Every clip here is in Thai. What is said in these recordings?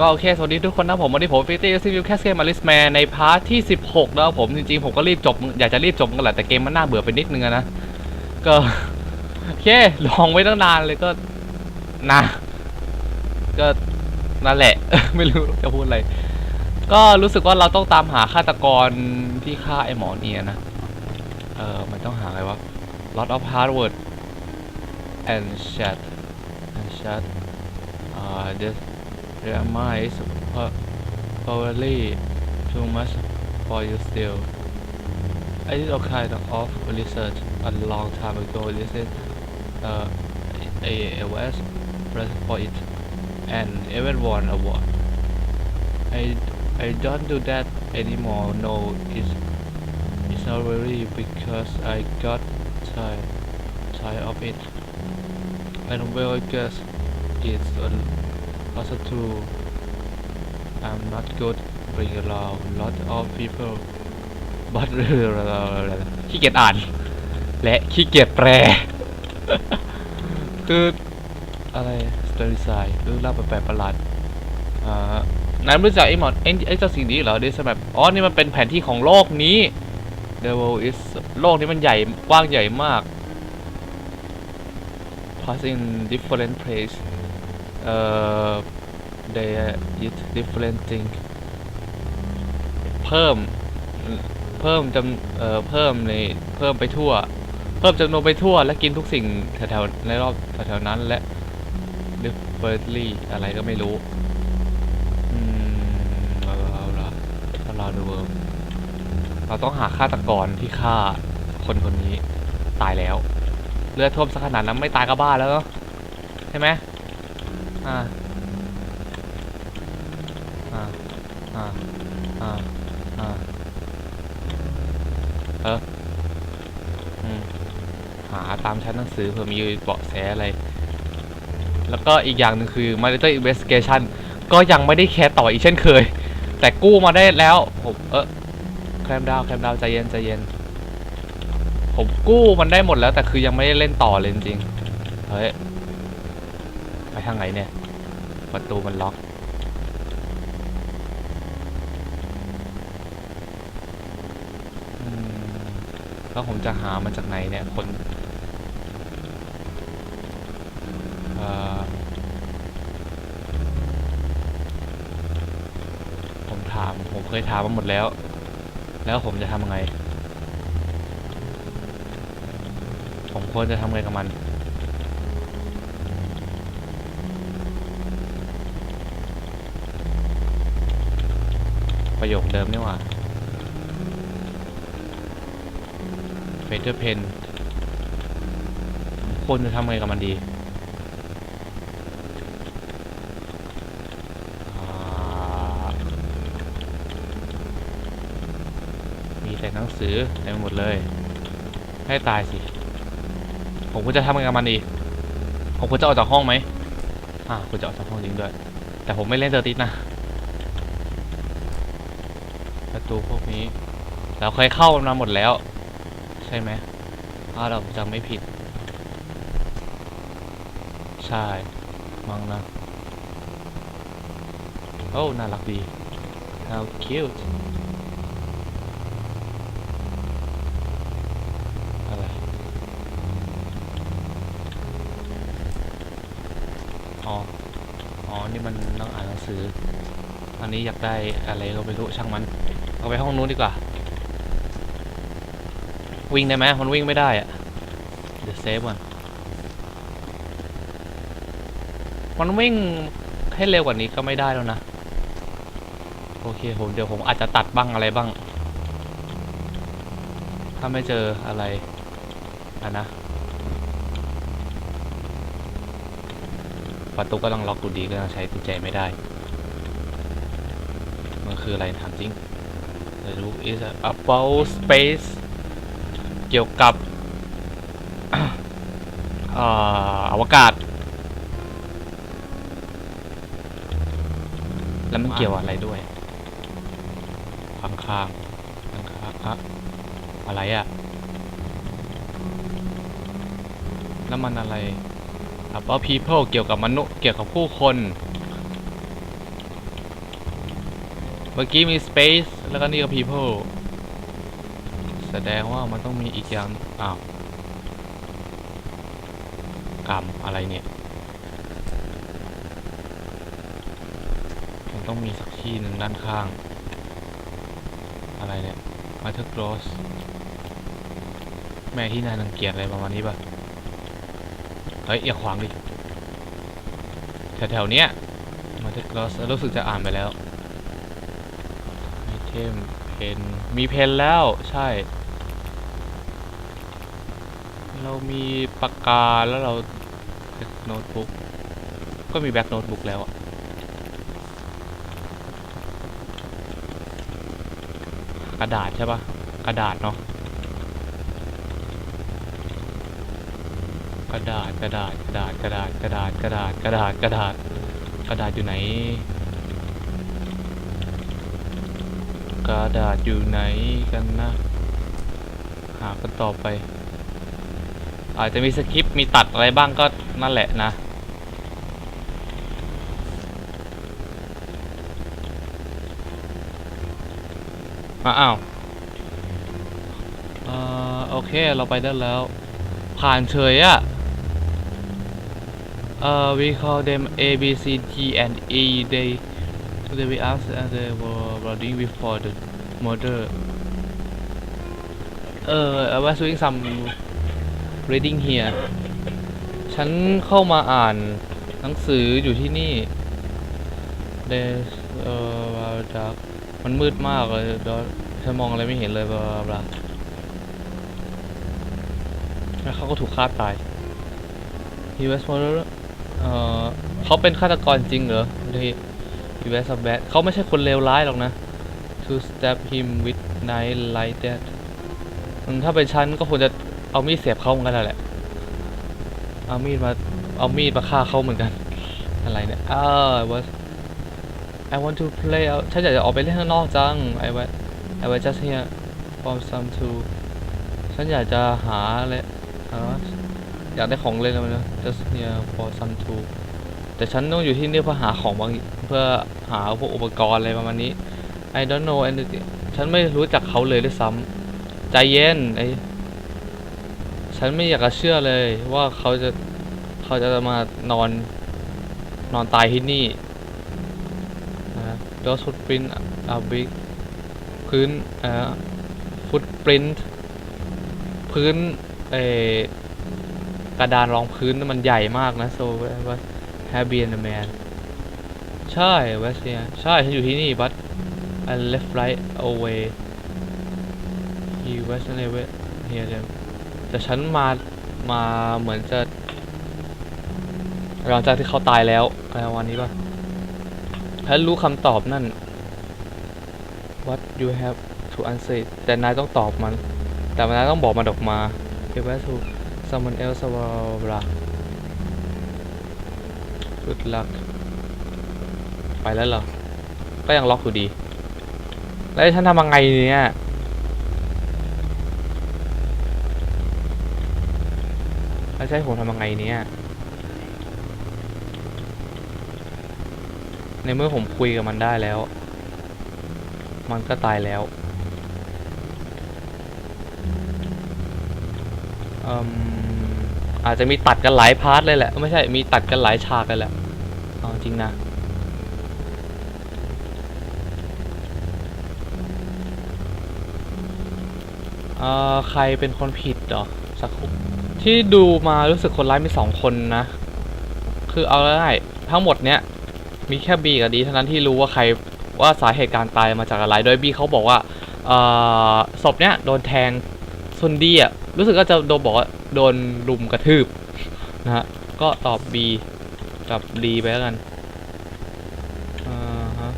ก็โอเค สวัสดีทุกคนนะผมวันนี้ผมฟิตตี้ซีวิวแคสเกมมาริสแมนในพาร์ทที่ 16 แล้วผมจริงๆ ผมก็รีบจบ อยากจะรีบจบกันแหละแต่เกมมันน่าเบื่อไปนิดนึงนะ ก็ โอเค ลองไว้ตั้งนานเลยก็นะก็นั่นแหละ ไม่รู้จะพูดอะไร ก็รู้สึกว่าเราต้องตามหาฆาตกรที่ฆ่าไอ้หมอเนียนะ เออมันต้องหาอะไรวะ lot of hard word and chat and chat uh this mind is pro- probably too much for you still. I did a kind of research a long time ago. This is uh, a, a was press for it and even won award I I don't do that anymore. No it's it's not really because I got tired tired of it. And well I guess it's a also true I'm not good bring around lot of people but ขี้เกียจอ่าน และขี้เกียจแปล คืออะไร story side เรื่อเล่าแปลกประหลาดอ่านายรู้จักไอ้หมอนไอ้ไอ้เจ้าสิ่งนี้เหรอ this map อ๋อ นี่มันเป็นแผนที่ของโลกนี้ the world is โลกนี้มันใหญ่กว้างใหญ่มาก pass in different place เอ่อ they eat different thing เพิ่ม เพิ่มจำเอ่อเพิ่มในเพิ่มไปทั่ว เพิ่มจำนวนไปทั่ว และกินทุกสิ่งแถวๆในรอบแถวๆนั้นและ differently อะไรก็ไม่รู้ อืมเราเราเราเราดูเวิร์มเราต้องหาฆาตกรที่ฆ่าคนคนนี้ตายแล้ว เลือดท่วมสักขนาดนั้นไม่ตายก็บ้าแล้วเนอะใช่ไหม อ่าอ่าอ่าอ่าอ่าเอออืมหาตามชั้นหนังสือเผื่อมีเบาะแสอะไร แล้วก็อีกอย่างหนึ่งคือ Monitor Investigation ก็ยังไม่ได้แคร์ต่ออีกเช่นเคย แต่กู้มาได้แล้ว ผมเออแคมดาวแคมดาวใจเย็นใจเย็น ผมกู้มันได้หมดแล้วแต่คือยังไม่ได้เล่นต่อเลยจริงเฮ้ย ทางไหนเนี่ย ประตูมันล็อก แล้วผมจะหามันจากไหนเนี่ยคนผมถาม ผมเคยถามมาหมดแล้ว แล้วผมจะทำยังไง ผมควรจะทำไงกับมัน ประโยคเดิมนี่หว่าเฟเธอร์เพนควรจะทำไงกับมันดีมีแต่หนังสือเต็มหมดเลย ให้ตายสิ ผมควรจะทำไงกับมันดี ผมควรจะออกจากห้องไหมอ่าควรจะออกจากห้องจริงด้วย แต่ผมไม่เล่นเตอร์ติสนะ ประตูพวกนี้ เราเคยเข้ามันมาหมดแล้ว ใช่ไหมถ้าเราจำไม่ผิด ใช่มั้งนะโอ้น่ารักดี how cute อะไรอ๋อ อ๋อ นี่มันต้องอ่านหนังสือ อันนี้อยากได้อะไรก็ไม่รู้ช่างมัน เอาไปห้องนู้นดีกว่า วิ่งได้ไหมมันวิ่งไม่ได้อะเดี๋ยวเซฟก่อนมันวิ่งให้เร็วกว่านี้ก็ไม่ได้แล้วนะ โอเคผมเดี๋ยวผมอาจจะตัดบ้างอะไรบ้าง ถ้าไม่เจออะไรอะนะ ประตูก็ต้องล็อกดูดีก็ยังใช้กุญแจไม่ได้ มันคืออะไรถามจริง The book is about space เกี่ยวกับอวกาศ แล้วมันเกี่ยวอะไรด้วยข้างข้างข้างข้างอะอะไรอะแล้วมันอะไร about people เกี่ยวกับมนุษย์ เกี่ยวกับผู้คน มื่อกี้มี space แล้วก็นี่ก็ people แสดงว่ามันต้องมีอีกอย่าง อ้าวกรรมอะไรเนี่ย มันต้องมีสักที่หนึ่งด้านข้าง อะไรเนี่ยมาเธอ gross แม่ที่น่ารังเกียจอะไรประมาณนี้ป่ะ เฮ้ย อย่าขวางดิ แถวๆเนี้ยมาเธอ gross รู้สึกจะอ่านไปแล้ว เทมเพนมีเพนแล้วใช่ เรามีปากกาแล้วเราโน้ตบุ๊กก็มีแบ็คโน้ตบุ๊กแล้วอะกระดาษใช่ปะกระดาษเนาะกระดาษกระดาษกระดาษกระดาษกระดาษกระดาษกระดาษกระดาษกระดาษอยู่ไหน กระดาษอยู่ไหนกันนะ หากันต่อไป อาจจะมีสคริปต์มีตัดอะไรบ้างก็นั่นแหละนะอ้าอ้าวเอ่อโอเคเราไปได้แล้ว ผ่านเฉยอะเอ่อ we call them A B C D and E they they we asked and they were running before the murder เออ I was doing some reading here ฉันเข้ามาอ่านหนังสืออยู่ที่นี่ t h e เอ่อ dark มันมืดมากเลยเดี๋ยวฉันมองอะไรไม่เห็นเลยบลาบลาบลาแล้วเขาก็ถูกฆ่าตาย He was murdered เอ่อเขาเป็นฆาตกรจริงเหรอ He He was a bad เขาไม่ใช่คนเลวร้ายหรอกนะ To stab him with knife like that ถ้าเป็นฉันก็ควรจะเอามีดเสียบเขาเหมือนกันแหละ เอามีดมา เอามีดมาฆ่าเขาเหมือนกัน อะไรเนี่ยอ่า was I want to play ฉันอยากจะออกไปเล่นข้างนอกจัง I was I was just here for some to ฉันอยากจะหาอะไรอยากได้ของเล่นอะไรนะ just here for some to แต่ฉันต้องอยู่ที่นี่เพื่อหาของบางเพื่อหาพวกอุปกรณ์อะไรประมาณนี้ I don't know anything ฉันไม่รู้จักเขาเลยด้วยซ้ำใจเย็นไอ้ฉันไม่อยากจะเชื่อเลยว่าเขาจะเขาจะมานอนนอนตายที่นี่นะ those footprint are big พื้นเอ่อ footprint พื้นเอ่อกระดานรองพื้นมันใหญ่มากนะ so ว่า have been a man ใช่ West เนี่ยใช่ฉันอยู่ที่นี่ but I left right away he was never here then แต่ฉันมามาเหมือนจะหลังจากที่เขาตายแล้วอะไรประมาณนี้ป่ะฉันรู้คำตอบนั่น what you have to answer it แต่นายต้องตอบมัน แต่นายต้องบอกมันออกมา give it to someone else blah blah good luck ไปแล้วเหรอ ก็ยังล็อกอยู่ดี แล้วฉันทำยังไงเนี่ยแล้วให้ผมทำยังไงเนี่ย ในเมื่อผมคุยกับมันได้แล้ว มันก็ตายแล้วอืมอาจจะมีตัดกันหลายพาร์ทเลยแหละ ไม่ใช่มีตัดกันหลายฉากเลยแหละ จริงนะเอ่อใครเป็นคนผิดเหรอสักครู่ที่ดูมารู้สึกคนร้ายมีสองคนนะ คือเอาง่ายๆทั้งหมดเนี้ยมีแค่บีกับดีเท่านั้นที่รู้ว่าใครว่าสาเหตุการตายมาจากอะไร โดยบีเขาบอกว่าเอ่อศพเนี้ยโดนแทงส่วนดีอะรู้สึกก็จะโดนบอกว่าโดนลุมกระทืบนะฮะก็ตอบ B กับดีไปแล้วกันอ่าฮะ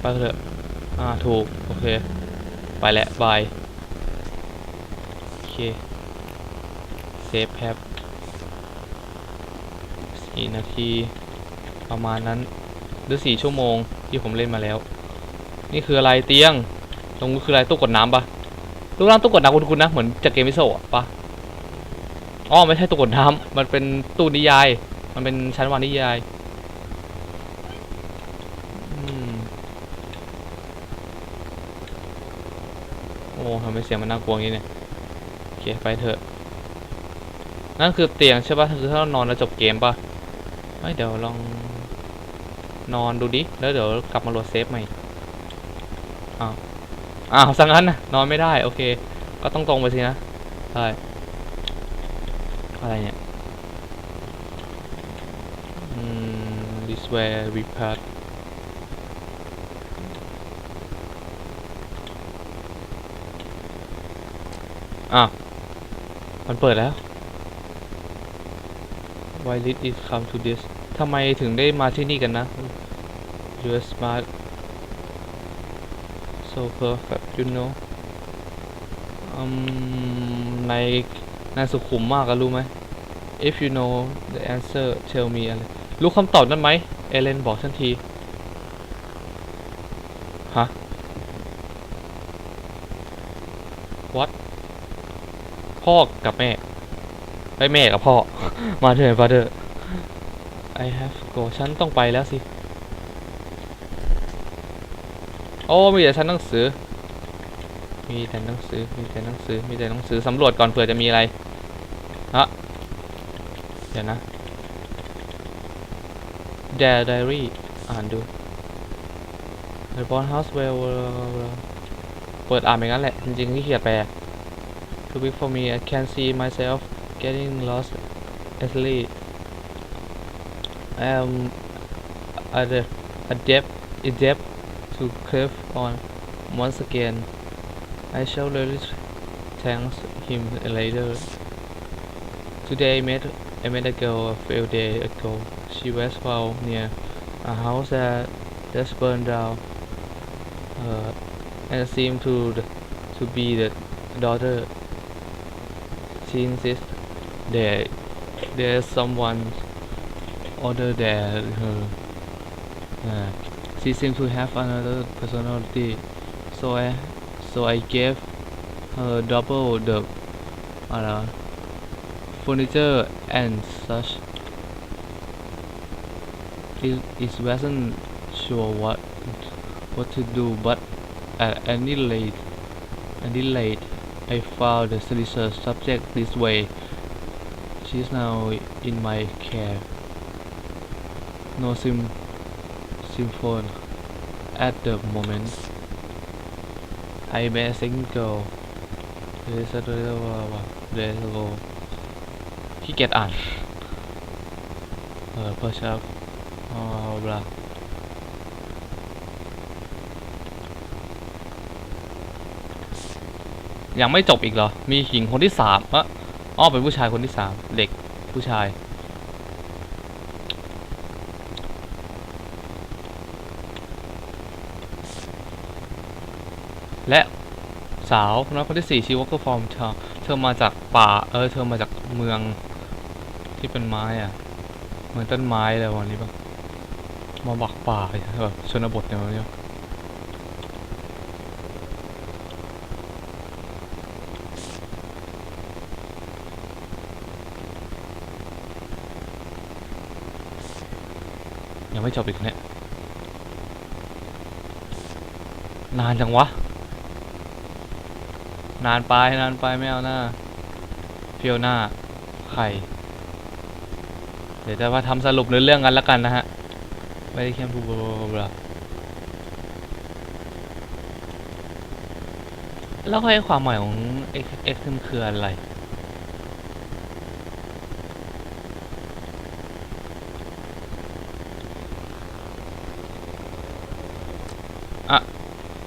ไปเถอะ อ่า ถูก โอเค ไปแล้วบาย โอเค เซฟแพ็บสี่นาที ประมาณนั้น หรือสี่ชั่วโมงที่ผมเล่นมาแล้ว นี่คืออะไรเตียง ตรงนู้คืออะไรตู้กดน้ำปะรูปร่างตู้กดน้ำคุณคุณนะ เหมือนจากเกมมิโซะปะอ๋อ ไม่ใช่ตู้กดน้ำมันเป็นตู้นิยาย มันเป็นชั้นวางนิยายอื ทำไมเสียงมันน่ากลัวอย่างนี้เนี่ยโอเคไปเถอะ นั่นคือเตียงใช่ปะคือถ้าเรานอนแล้วจบเกมปะไม่เดี๋ยวลองนอนดูดิ แล้วเดี๋ยวกลับมาโหลดเซฟใหม่ อ้าว อ้าวสังงั้นนะนอนไม่ได้ โอเค ก็ต้องตรงไปสินะ ใช่ อะไรเนี่ย อืม this way we pass อ้าว มันเปิดแล้ว Why did it come to this ทำไมถึงได้มาที่นี่กันนะ You're smart so perfect you know อืมในนายสุขุมมากอะรู้ไหม If you know the answer tell me อะไร รู้คำตอบนั้นไหม เอเลนบอกฉันที ฮะ What พ่อกับแม่ไปแม่กับพ่อ มาเถอะ father I have to go ฉันต้องไปแล้วสิ โอ้ มีแต่ชั้นหนังสือ มีแต่หนังสือ มีแต่หนังสือ มีแต่หนังสือสำรวจก่อนเผื่อจะมีอะไรฮะเดี๋ยวนะ Their Diary อ่านดู The Born House Well เปิดอ่านไปงั้นแหละ จริงๆที่เขียนแปล Too big for me. I can't see myself getting lost easily I am adept adept adept to cliff on once again. I shall really thank him later. Today I met I met a girl a few days ago. She was found near a house that just burned down uh, and seemed to to be the daughter she insists that there's someone other than her. Uh, she seems to have another personality, so I so I gave her double the uh, furniture and such. It, it wasn't sure what what to do, but at any rate, any rate, I found the research subject this way. She is now in my care. No sim symphone at the moment. I met a single. There's a little there's a little. He get on. Uh, push up. Oh, blah. ยังไม่จบอีกเหรอ มีหญิงคนที่สามอะอ้อเป็นผู้ชายคนที่สามเด็กผู้ชาย และสาวน้อยคนที่สี่ชื่อว่าก็ฟอร์มเธอเธอมาจากป่า เออ เธอมาจากเมืองที่เป็นไม้อะเหมือนต้นไม้อะไรวันนี้ปะมาบักป่าแบบชนบทเนี่ย ยังไม่จบอีกเนี่ย นานจังวะ นานไปนานไปไม่เอาหน้าเฟียวหน้าใครเดี๋ยวจะมาทำสรุปเนื้อเรื่องกันแล้วกันนะฮะ ไม่ได้แค่บูบลาบแล้วให้ความหมายของ x x คืออะไร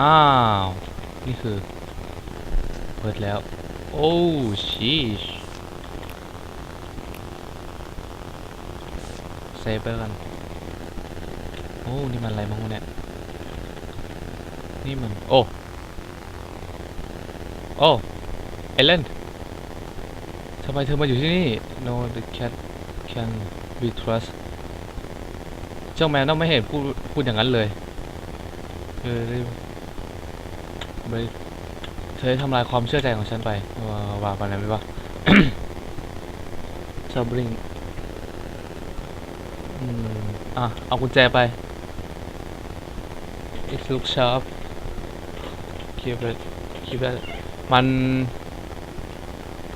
อ้าว นี่คือ เปิดแล้ว โอ้ชีชเซฟไปแล้วกัน โอ้ นี่มันอะไรมั้งเนี่ย นี่มัน โอ้ โอ้ เอเลนทำไมเธอมาอยู่ที่นี่ No the cat can be trust เจ้าแมวต้องไม่เห็นพูดพูดอย่างนั้นเลยเออ ไปเธอทำลายความเชื่อใจของฉันไปว่าว่าไปไหนไม่ว่าชอบริงอืมอะ เอากุญแจไป It looks sharp keep it keep it มัน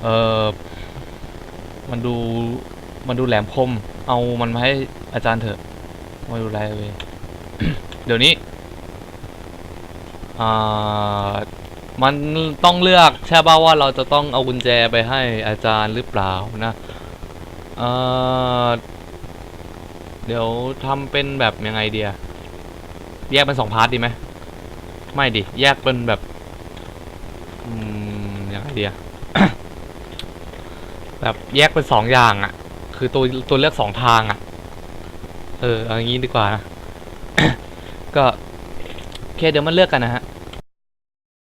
เอ่อ มันดู มันดูแหลมคม เอามันมาให้อาจารย์เถอะมาดูแลเลย เดี๋ยวนี้ มันต้องเลือกใช่ป่าว่าเราจะต้องเอากุญแจไปให้อาจารย์หรือเปล่านะเดี๋ยวทำเป็นแบบยังไงเดียแยกเป็นสองพาร์ทดีไหมไม่ดิแยกเป็นแบบยังไงเดียแบบแยกเป็นสองอย่างอะ่ะ คือตัวตัวเลือกสองทางอะ่ะ เออเอาอย่างนี้ดีกว่านะก็โอเคเดี๋ยวมันเลือกกันนะฮะ